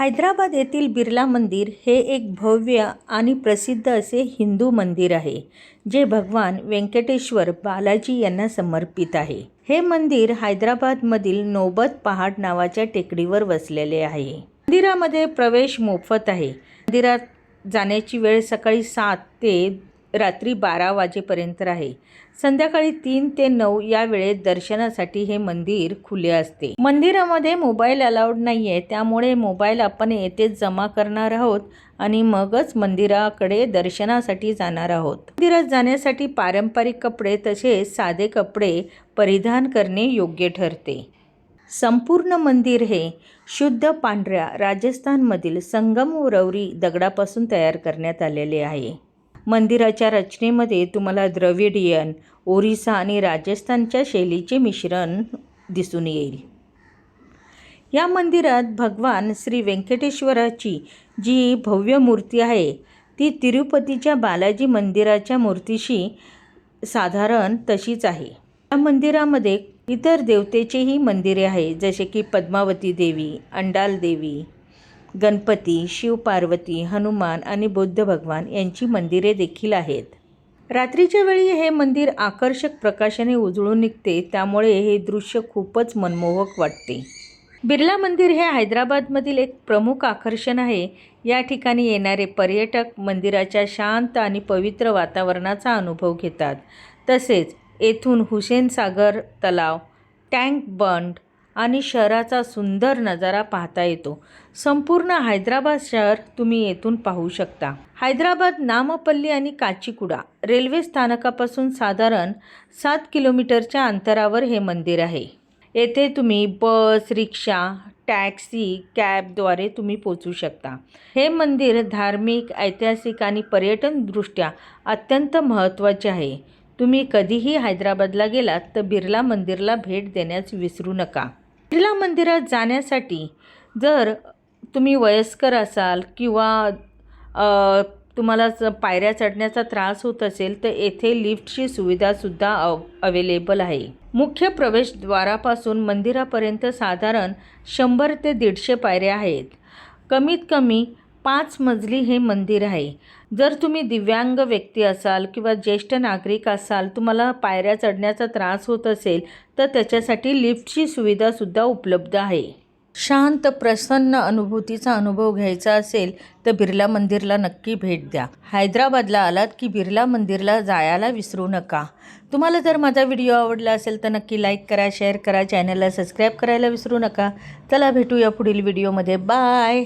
हैदराबाद येथील बिर्ला मंदिर हे एक भव्य आणि प्रसिद्ध असे हिंदू मंदिर आहे जे भगवान व्यंकटेश्वर बालाजी यांना समर्पित आहे. हे मंदिर हैदराबादमधील नौबत पहाड नावाच्या टेकडीवर वसलेले आहे. मंदिरामध्ये प्रवेश मोफत आहे. मंदिरात जाण्याची वेळ सकाळी सात ते रात्री बारा वाजेपर्यंत आहे संध्याकाळी तीन ते नऊ या वेळेत दर्शनासाठी हे मंदिर खुले असते. मंदिरामध्ये मोबाईल अलाउड नाही आहे त्यामुळे मोबाईल आपण येथेच जमा करणार आहोत आणि मगच मंदिराकडे दर्शनासाठी जाणार आहोत. मंदिरात जाण्यासाठी पारंपरिक कपडे तसेच साधे कपडे परिधान करणे योग्य ठरते. संपूर्ण मंदिर हे शुद्ध पांढऱ्या राजस्थानमधील संगमरवरी दगडापासून तयार करण्यात आलेले आहे. मंदिराच्या रचनेमध्ये तुम्हाला द्रविडियन ओरिसा आणि राजस्थानच्या शैलीचे मिश्रण दिसून येईल. या मंदिरात भगवान श्री व्यंकटेश्वराची जी भव्य मूर्ती आहे ती तिरुपतीच्या बालाजी मंदिराच्या मूर्तीशी साधारण तशीच आहे. या मंदिरामध्ये इतर देवतेचेही मंदिरे आहे जसे की पद्मावती देवी अंडाल देवी गणपती शिवपार्वती हनुमान आणि बुद्ध भगवान यांची मंदिरे देखील आहेत. रात्रीच्या वेळी हे मंदिर आकर्षक प्रकाशाने उजळून निघते त्यामुळे हे दृश्य खूपच मनमोहक वाटते. बिर्ला मंदिर हे हैदराबादमधील एक प्रमुख आकर्षण आहे. या ठिकाणी येणारे पर्यटक मंदिराच्या शांत आणि पवित्र वातावरणाचा अनुभव घेतात. तसेच येथून हुसेन सागर तलाव टँक बंड आणि शहराचा सुंदर नजारा पाहता येतो. संपूर्ण हैदराबाद शहर तुम्ही येथून पाहू शकता. हैदराबाद नामपल्ली आणि काचीकुडा रेल्वे स्थानकापासून साधारण सात किलोमीटरच्या अंतरावर हे मंदिर आहे. येथे तुम्ही बस रिक्षा टॅक्सी कॅबद्वारे तुम्ही पोचू शकता. हे मंदिर धार्मिक ऐतिहासिक आणि पर्यटनदृष्ट्या अत्यंत महत्त्वाचे आहे. तुम्ही कधीही हैदराबादला गेलात तर बिर्ला मंदिरला भेट देण्यास विसरू नका. बिर्ला मंदिरात जाण्यासाठी जर तुम्ही वयस्कर असाल किंवा तुम्हाला पायऱ्या चढण्याचा त्रास होत असेल तर येथे लिफ्टची सुविधासुद्धा अव अवेलेबल आहे. मुख्य प्रवेशद्वारापासून मंदिरापर्यंत साधारण शंभर ते दीडशे पायऱ्या आहेत. कमीत कमी पाच मजली हे मंदिर आहे. जर तुम्ही दिव्यांग व्यक्ती असाल किंवा ज्येष्ठ नागरिक असाल तुम्हाला पायऱ्या चढण्याचा त्रास होत असेल तर त्याच्यासाठी लिफ्टची सुविधासुद्धा उपलब्ध आहे. शांत प्रसन्न अनुभूतीचा अनुभव घ्यायचा असेल तर बिर्ला मंदिरला नक्की भेट द्या. हैदराबादला आलात की बिर्ला मंदिरला जायला विसरू नका. तुम्हाला जर माझा व्हिडिओ आवडला असेल तर नक्की लाईक करा शेअर करा चॅनलला सबस्क्राईब करायला विसरू नका. चला भेटूया पुढील व्हिडिओमध्ये. बाय!